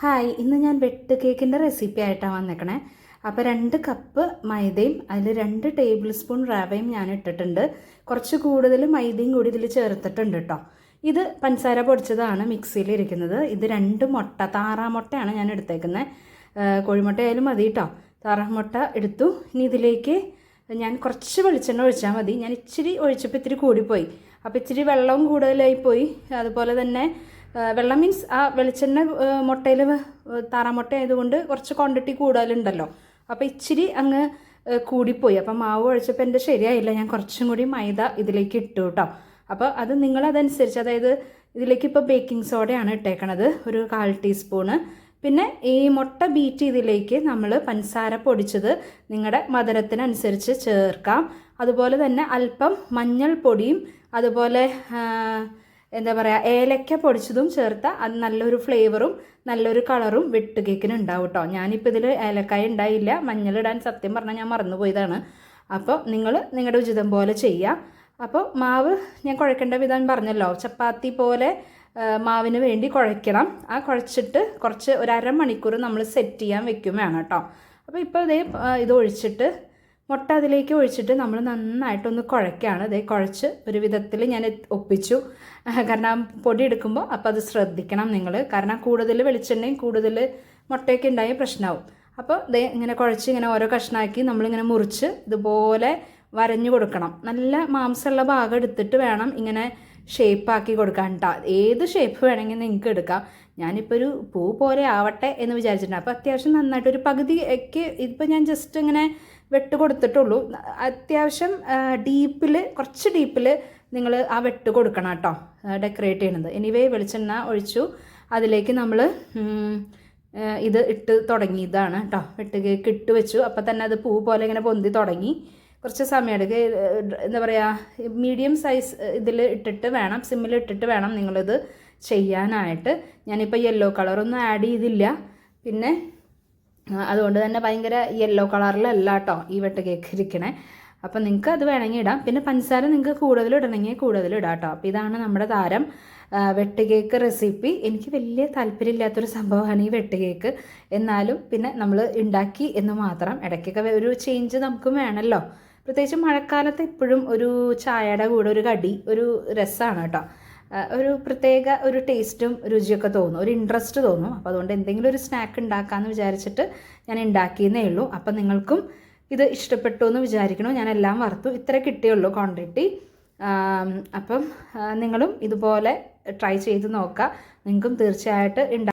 Hi ഇന്ന് ഞാൻ വെട്ട് കേക്കിന്റെ റെസിപ്പി ആയിട്ടാണ് വന്നേക്കണേ. അപ്പോൾ രണ്ട് കപ്പ് മൈദയും അതിൽ രണ്ട് ടേബിൾ സ്പൂൺ റവയും ഞാൻ ഇട്ടിട്ടുണ്ട്. കുറച്ച് കൂടുതൽ മൈദയും കൂടി ഇതിൽ ചേർത്തിട്ടുണ്ട് കേട്ടോ ഇത് പഞ്ചസാര പൊടിച്ചതാണ് മിക്സിയിൽ ഇരിക്കുന്നത്. ഇത് രണ്ട് മുട്ട താറാമുട്ടയാണ് ഞാൻ എടുത്തേക്കുന്നത് കോഴിമുട്ട ആയാലും മതി കേട്ടോ താറാമുട്ട എടുത്തു. ഇനി ഇതിലേക്ക് ഞാൻ കുറച്ച് വെളിച്ചെണ്ണ ഒഴിച്ചാൽ മതി. ഞാൻ ഇച്ചിരി ഒഴിച്ചപ്പോൾ ഇത്തിരി കൂടിപ്പോയി. അപ്പോൾ ഇച്ചിരി വെള്ളവും കൂടുതലായി പോയി അതുപോലെ തന്നെ വെള്ളം മീൻസ് ആ വെളിച്ചെണ്ണ മുട്ടയിൽ താറാമുട്ട ആയതുകൊണ്ട് കുറച്ച് ക്വാണ്ടിറ്റി കൂടുതലുണ്ടല്ലോ. അപ്പോൾ ഇച്ചിരി അങ്ങ് കൂടിപ്പോയി. അപ്പം മാവ് ഒഴിച്ചപ്പോൾ എന്റെ ശരിയായില്ല. ഞാൻ കുറച്ചും കൂടി മൈദ ഇതിലേക്ക് ഇട്ടു കേട്ടോ അപ്പോൾ അത് നിങ്ങളതനുസരിച്ച് അതായത് ഇതിലേക്ക് ഇപ്പോൾ ബേക്കിംഗ് സോഡയാണ് ഇട്ടേക്കണത്. ഒരു കാൽ ടീസ്പൂണ് പിന്നെ ഈ മുട്ട ബീറ്റ് ഇതിലേക്ക് നമ്മൾ പഞ്ചസാര പൊടിച്ചത് നിങ്ങളുടെ മധുരത്തിനനുസരിച്ച് ചേർക്കാം. അതുപോലെ തന്നെ അല്പം മഞ്ഞൾപ്പൊടിയും അതുപോലെ എന്താ പറയുക ഏലക്ക പൊടിച്ചതും ചേർത്ത അത് നല്ലൊരു ഫ്ലേവറും നല്ലൊരു കളറും വെട്ട് കേക്കിന് ഉണ്ടാവും കേട്ടോ ഞാനിപ്പോൾ ഇതിൽ ഏലക്കായ ഉണ്ടായില്ല മഞ്ഞളിടാൻ സത്യം പറഞ്ഞാൽ ഞാൻ മറന്നുപോയതാണ് അപ്പോൾ നിങ്ങൾ നിങ്ങളുടെ ഉചിതം പോലെ ചെയ്യുക അപ്പോൾ മാവ് ഞാൻ കുഴക്കേണ്ട വിധം പറഞ്ഞല്ലോ ചപ്പാത്തി പോലെ മാവിന് വേണ്ടി കുഴയ്ക്കണം ആ കുഴച്ചിട്ട് കുറച്ച് ഒരു അരമണിക്കൂർ നമ്മൾ സെറ്റ് ചെയ്യാൻ വെക്കും വേണം കേട്ടോ അപ്പോൾ ഇപ്പോൾ ഇതേ ഇത് ഒഴിച്ചിട്ട് മുട്ട അതിലേക്ക് ഒഴിച്ചിട്ട് നമ്മൾ നന്നായിട്ടൊന്ന് കുഴയ്ക്കുകയാണ്. ഇതേ കുഴച്ച് ഒരു വിധത്തിൽ ഞാൻ ഒപ്പിച്ചു. കാരണം പൊടി എടുക്കുമ്പോൾ അപ്പോൾ അത് ശ്രദ്ധിക്കണം നിങ്ങൾ. കാരണം കൂടുതൽ വെളിച്ചെണ്ണയും കൂടുതൽ മുട്ടയൊക്കെ ഉണ്ടായ പ്രശ്നമാവും. അപ്പോൾ ദേ ഇങ്ങനെ കുഴച്ച് ഇങ്ങനെ ഓരോ കഷ്ണമാക്കി നമ്മളിങ്ങനെ മുറിച്ച് ഇതുപോലെ വരഞ്ഞു കൊടുക്കണം. നല്ല മാംസമുള്ള ഭാഗം എടുത്തിട്ട് വേണം ഇങ്ങനെ ഷേപ്പാക്കി കൊടുക്കാൻ കേട്ടോ ഏത് ഷേപ്പ് വേണമെങ്കിൽ നിങ്ങൾക്ക് എടുക്കാം. ഞാനിപ്പോൾ ഒരു പൂ പോലെ ആവട്ടെ എന്ന് വിചാരിച്ചിട്ടുണ്ട്. അപ്പോൾ അത്യാവശ്യം നന്നായിട്ട് ഒരു പകുതിക്ക് ഇപ്പോൾ ഞാൻ ജസ്റ്റ് ഇങ്ങനെ വെട്ട് കൊടുത്തിട്ടുള്ളൂ. അത്യാവശ്യം ഡീപ്പിൽ കുറച്ച് ഡീപ്പിൽ നിങ്ങൾ ആ വെട്ട് കൊടുക്കണം കേട്ടോ ഡെക്കറേറ്റ് ചെയ്യണത് എനിവേ വെളിച്ചെണ്ണ ഒഴിച്ചു. അതിലേക്ക് നമ്മൾ ഇത് ഇട്ട് തുടങ്ങിയതാണ് കേട്ടോ വെട്ട് കേക്ക് ഇട്ട് വെച്ചു. അപ്പോൾ തന്നെ അത് പൂ പോലെ ഇങ്ങനെ പൊന്തി തുടങ്ങി. കുറച്ച് സമയം എടുക്കുക എന്താ പറയുക മീഡിയം സൈസ് ഇതിൽ ഇട്ടിട്ട് വേണം സിമ്മിൽ ഇട്ടിട്ട് വേണം നിങ്ങളിത് ചെയ്യാനായിട്ട്. ഞാനിപ്പോൾ യെല്ലോ കളറൊന്നും ആഡ് ചെയ്തില്ല. പിന്നെ അതുകൊണ്ട് തന്നെ ഭയങ്കര യെല്ലോ കളറിലല്ല കേട്ടോ ഈ വെട്ട കേക്ക് ഇരിക്കണേ. അപ്പം നിങ്ങൾക്ക് അത് വേണമെങ്കിൽ ഇടാം. പിന്നെ പഞ്ചസാര നിങ്ങൾക്ക് കൂടുതൽ ഇടണമെങ്കിൽ കൂടുതൽ ഇടാം കേട്ടോ അപ്പോൾ ഇതാണ് നമ്മുടെ താരം വെട്ട് കേക്ക് റെസിപ്പി. എനിക്ക് വലിയ താല്പര്യമില്ലാത്തൊരു സംഭവമാണ് ഈ വെട്ട് കേക്ക്. എന്നാലും പിന്നെ നമ്മൾ ഉണ്ടാക്കി എന്ന് മാത്രം ഇടയ്ക്കൊക്കെ ഒരു ചേഞ്ച് നമുക്കും വേണമല്ലോ പ്രത്യേകിച്ച് മഴക്കാലത്ത് എപ്പോഴും ഒരു ചായയുടെ കൂടെ ഒരു കടി ഒരു രസമാണ് കേട്ടോ. ഒരു പ്രത്യേക ഒരു ടേസ്റ്റും രുചിയൊക്കെ തോന്നും ഒരു ഇൻട്രസ്റ്റ് തോന്നും. അപ്പോൾ അതുകൊണ്ട് എന്തെങ്കിലും ഒരു സ്നാക്ക് ഉണ്ടാക്കാമെന്ന് വിചാരിച്ചിട്ട് ഞാൻ ഉണ്ടാക്കിയെന്നേ ഉള്ളൂ. അപ്പം നിങ്ങൾക്കും ഇത് ഇഷ്ടപ്പെട്ടു എന്ന് വിചാരിക്കണോ? ഞാൻ എല്ലാം വറുത്തു ഇത്ര കിട്ടിയുള്ളൂ ക്വാണ്ടിറ്റി അപ്പം നിങ്ങളും ഇതുപോലെ ട്രൈ ചെയ്ത് നോക്കുക. നിങ്ങൾക്കും തീർച്ചയായിട്ടും ഉണ്ടാ